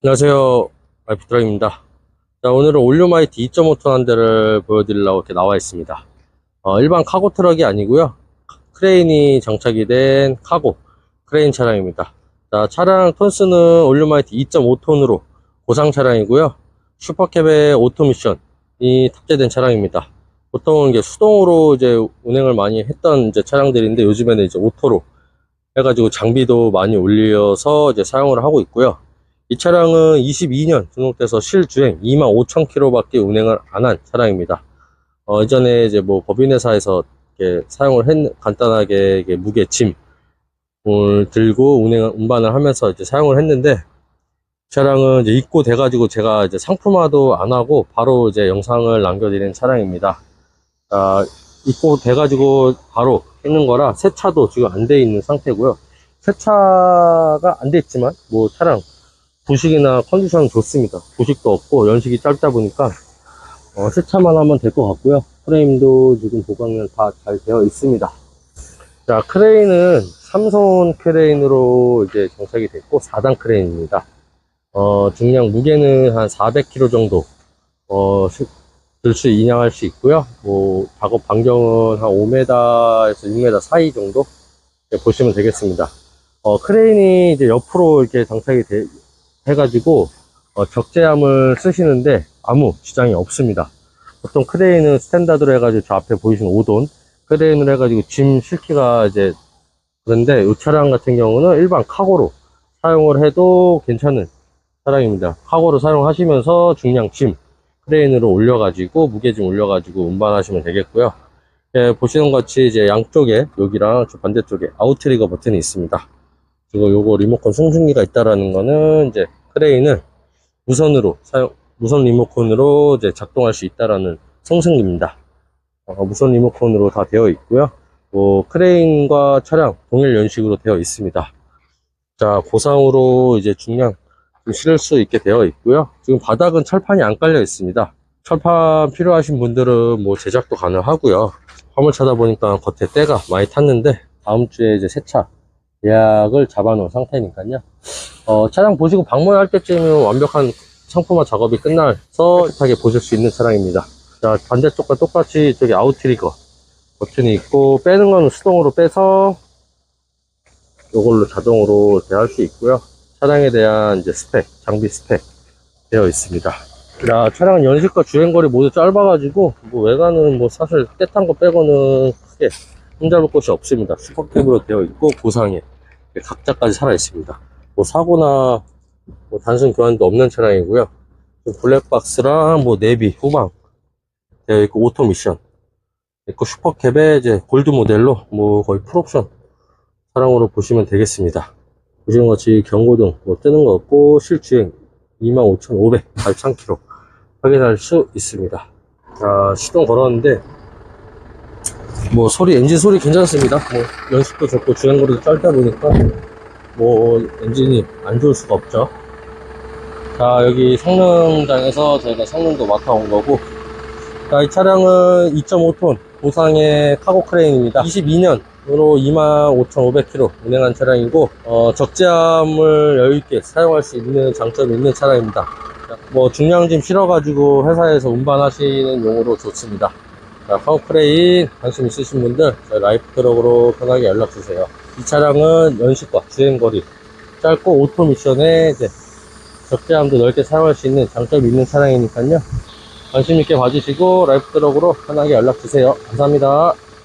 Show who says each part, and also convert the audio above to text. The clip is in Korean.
Speaker 1: 안녕하세요. 라이프드라입니다. 자, 오늘은 올류마이트 2.5톤 한 대를 보여드리려고 이렇게 나와 있습니다. 어, 일반 카고 트럭이 아니고요. 크레인이 장착이 된 카고 크레인 차량입니다. 자, 차량 톤수는 올류마이트 2.5톤으로 고상 차량이고요. 슈퍼캡의 오토 미션이 탑재된 차량입니다. 보통은 이게 수동으로 이제 운행을 많이 했던 이제 차량들인데 요즘에는 이제 오토로 해가지고 장비도 많이 올려서 이제 사용을 하고 있고요. 이 차량은 22년 등록돼서 실주행 25,000km밖에 운행을 안 한 차량입니다. 어, 이전에 이제 뭐 법인회사에서 사용을 했, 간단하게 무게 짐을 들고 운행, 운반을 하면서 이제 사용을 했는데, 이 차량은 이제 입고 돼가지고 제가 이제 상품화도 안 하고 바로 이제 영상을 남겨드리는 차량입니다. 아, 입고 돼가지고 바로 했는 거라 세차도 지금 안 돼 있는 상태고요. 세차가 안 돼 있지만, 뭐 차량 부식이나 컨디션은 좋습니다. 부식도 없고 연식이 짧다 보니까 어, 세차만 하면 될 것 같고요. 프레임도 지금 보강은 다 잘 되어 있습니다. 자, 크레인은 삼손 크레인으로 이제 장착이 됐고 4단 크레인입니다. 어, 중량 무게는 한 400kg 정도 어, 들수 인양할 수 있고요. 뭐 작업 반경은 한 5m에서 6m 사이 정도 네, 보시면 되겠습니다. 어, 크레인이 이제 옆으로 이렇게 장착이 돼, 해가지고 어, 적재함을 쓰시는데 아무 지장이 없습니다. 보통 크레인은 스탠다드로 해가지고 저 앞에 보이시는 5돈 크레인으로 해가지고 짐 실기가 이제 그런데 이 차량 같은 경우는 일반 카고로 사용을 해도 괜찮은 차량입니다. 카고로 사용하시면서 중량 짐 크레인으로 올려가지고 무게짐 올려가지고 운반하시면 되겠고요. 예, 보시는 것 같이 이제 양쪽에 여기랑 저 반대쪽에 아웃트리거 버튼이 있습니다. 그리고 요거 리모컨 송중기가 있다라는 거는 이제 크레인을 무선으로 사용 무선 리모컨으로 이제 작동할 수 있다라는 성승입니다. 어, 무선 리모컨으로 다 되어 있고요. 뭐 크레인과 차량 동일 연식으로 되어 있습니다. 자 고상으로 이제 중량 좀 실을 수 있게 되어 있고요. 지금 바닥은 철판이 안 깔려 있습니다. 철판 필요하신 분들은 뭐 제작도 가능하고요. 화물 차다 보니까 겉에 때가 많이 탔는데 다음 주에 이제 세차 예약을 잡아놓은 상태니까요. 어, 차량 보시고 방문할 때쯤이면 완벽한 상품화 작업이 끝나서 타게 보실 수 있는 차량입니다. 자, 반대쪽과 똑같이 저기 아웃트리거 버튼이 있고 빼는 건 수동으로 빼서 이걸로 자동으로 대할 수 있고요. 차량에 대한 이제 스펙, 장비 스펙 되어 있습니다. 야, 차량 연식과 주행거리 모두 짧아가지고 뭐 외관은 뭐 사실 때탄 거 빼고는 크게 흠잡을 곳이 없습니다. 슈퍼캡으로 되어 있고 고상에 각자까지 살아 있습니다. 뭐 사고나 뭐 단순 교환도 없는 차량이고요. 블랙박스랑 뭐 내비 후방 되어 있고 오토 미션 있고 슈퍼캡의 이제 골드 모델로 뭐 거의 풀옵션 차량으로 보시면 되겠습니다. 보시는 것 같이 경고등 뭐 뜨는 거 없고 실주행 25,500 발창키로 확인할 수 있습니다. 자 시동 걸었는데 뭐 소리 엔진 소리 괜찮습니다. 뭐 연식도 좋고 주행거리도 짧다 보니까 뭐 엔진이 안 좋을 수가 없죠. 자 여기 성능장에서 저희가 성능도 맡아온 거고 자 이 차량은 2.5톤 보상의 카고 크레인입니다. 22년으로 25,500km 운행한 차량이고 어, 적재함을 여유있게 사용할 수 있는 장점이 있는 차량입니다. 자, 뭐 중량짐 실어가지고 회사에서 운반하시는 용으로 좋습니다. 자, 카고 크레인 관심 있으신 분들 저희 라이프 트럭으로 편하게 연락주세요. 이 차량은 연식과 주행거리 짧고 오토 미션에 이제 적재함도 넓게 사용할 수 있는 장점이 있는 차량이니까요. 관심 있게 봐주시고 라이프 트럭으로 편하게 연락 주세요. 감사합니다.